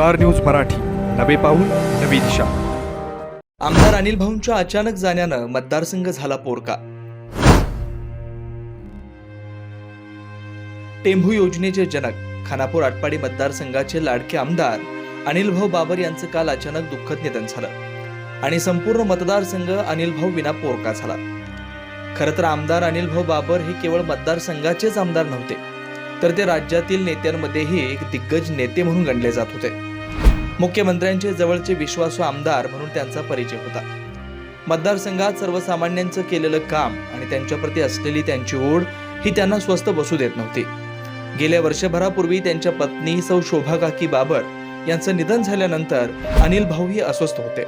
Star news Marathi. नवे पाऊल नवी दिशा. आमदार अनिल भाऊंच्या अचानक जाण्यानं मतदारसंघ झाला पोरका. टेंभू योजनेचे जनक खानापूर आटपाडी मतदारसंघाचे लाडके आमदार अनिल भाऊ बाबर यांचं काल अचानक दुःखद निधन झालं. आणि संपूर्ण मतदारसंघ अनिल भाऊ विना पोरका झाला. खरं तर आमदार अनिल भाऊ बाबर हे केवळ मतदारसंघाचेच आमदार नव्हते तर ते राज्यातील नेत्यांमध्येही एक दिग्गज नेते म्हणून गणले जात होते. मुख्यमंत्र्यांचे जवळचे विश्वासू आमदार म्हणून त्यांचा परिचय होता. मतदारसंघात सर्वसामान्यांचं केलेलं काम आणि त्यांच्याप्रती असलेली त्यांची ओढ ही त्यांना स्वस्त बसू देत नव्हती. गेल्या वर्षभरापूर्वी त्यांच्या पत्नी सौ शोभा काकी बाबर यांचं निधन झाल्यानंतर अनिल भाऊही अस्वस्थ होते.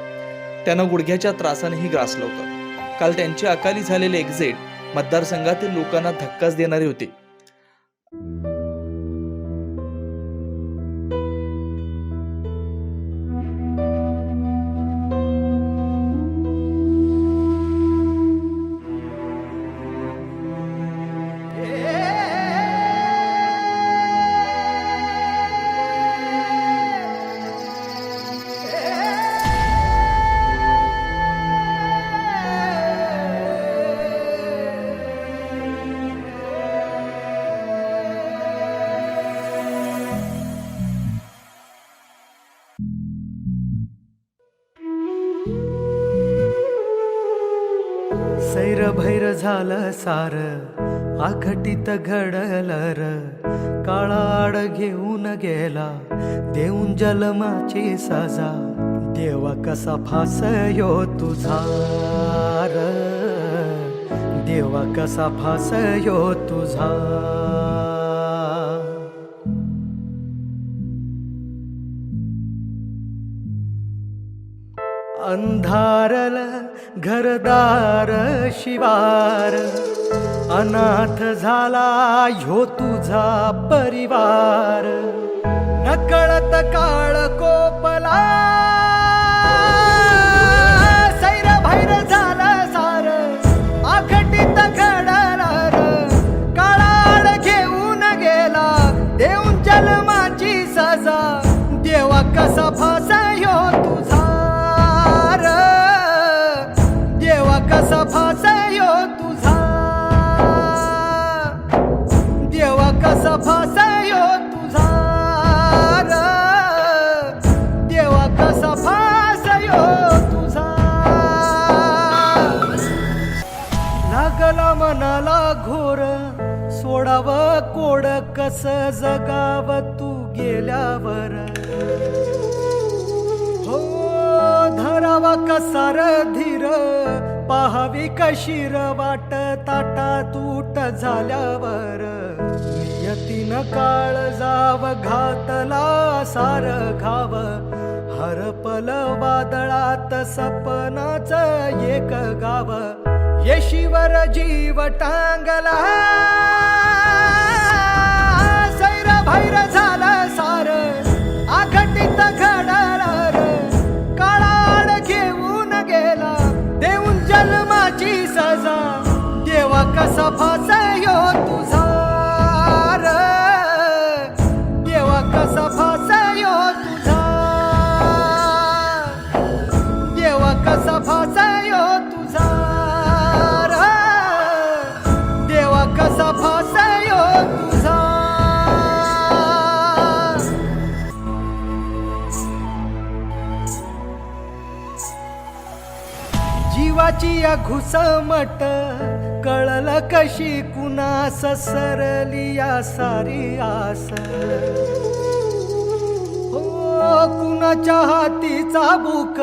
त्यांना गुडघ्याच्या त्रासानेही ग्रासलं होतं. काल त्यांचे अकाली झालेले एक्झिट मतदारसंघातील लोकांना धक्काच देणारी होती. सैर भैर झालं सार आखटीत घडलं र काळाड घेऊन गेला देऊन जलमाची सजा. देवा कसा फास यो तुझा र? देवा कसा फास यो तुझा अंधारल घरदार शिवार अनाथ झाला ह्यो तुझा परिवार. नकळत काळ कोपला घोर सोडाव कोड कस जगाव तू गेल्यावर. हो धराव कसार धीर पाहावी कशीर वाट ताटा तूट झाल्यावर. नियतीनं काळ जाव घातला सार घाव. हरपल वादळात सपनाच एक गाव. येशीवर जीव टांगला सैर भैर झालं सार आघटित घडणार. काळाड घेऊन गेला देऊन जन्माची सजा. देवा कसा या घुसमट कळल कशी कुणास सरली या सारी आस. हो कुणाच्या हातीचा चाबूक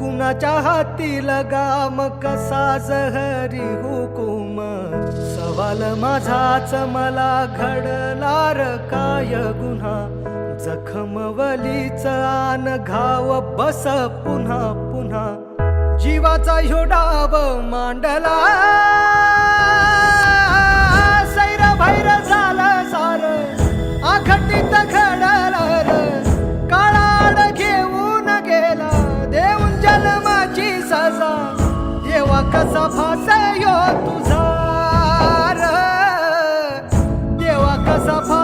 कुणाच्या हाती लगाम कसा जहरी हुकुम. सवाल माझाच मला घडलार काय गुन्हा जखमवलीच आन घाव बस पुन्हा पुन्हा. जीवाचा ह्यो डाव मांडला. सैर भैर झालं सार आखटीत घडलं काळाड घेऊन गेला देऊन जन्माची सजा. देवा कसा फासा यो तुझा देवा कसा फास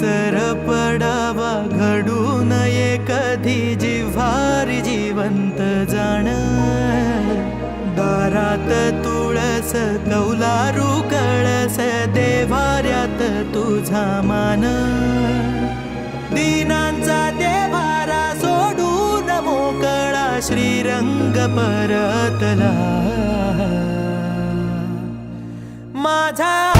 विसर पडावा घडू नये कधी जिव्हारी जिवंत जाण. दारात तुळस कौलारू कळस देवाऱ्यात तुझा मान. दिनांचा देवारा सोडून मोकळा श्रीरंग परतला. माझा